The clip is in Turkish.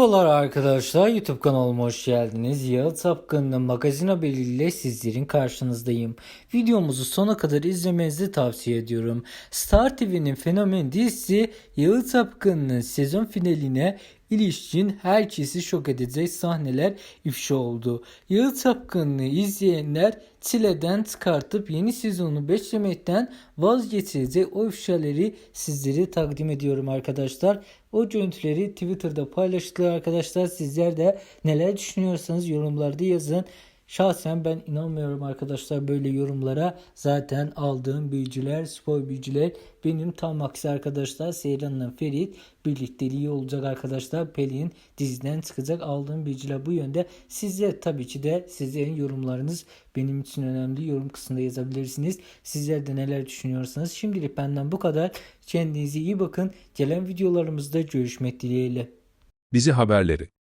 Merhabalar arkadaşlar YouTube kanalıma hoş geldiniz. Yağıt Sapkın'ın magazin haberiyle sizlerin karşınızdayım. Videomuzu sona kadar izlemenizi tavsiye ediyorum. Star TV'nin fenomen dizisi Yağıt Sapkın'ın sezon finaline ilişkin herkesi şok edecek sahneler ifşa oldu. Yağıt Sapkın'ı izleyenler çileden çıkartıp yeni sezonu beklemekten vazgeçecek o ifşaları sizlere takdim ediyorum arkadaşlar. O görüntüleri Twitter'da paylaştılar arkadaşlar. Sizler de neler düşünüyorsanız yorumlarda yazın. Şahsen ben inanmıyorum arkadaşlar böyle yorumlara. Zaten aldığım bilgiler, spor bilgiler benim tam aksi arkadaşlar. Seyran'la Ferit birlikteliği olacak arkadaşlar. Pelin diziden çıkacak. Aldığım bilgiler bu yönde. Sizler tabii ki de sizlerin yorumlarınız benim için önemli. Yorum kısmında yazabilirsiniz. Sizler de neler düşünüyorsanız. Şimdilik benden bu kadar. Kendinize iyi bakın. Gelen videolarımızda görüşmek dileğiyle. Dizi haberleri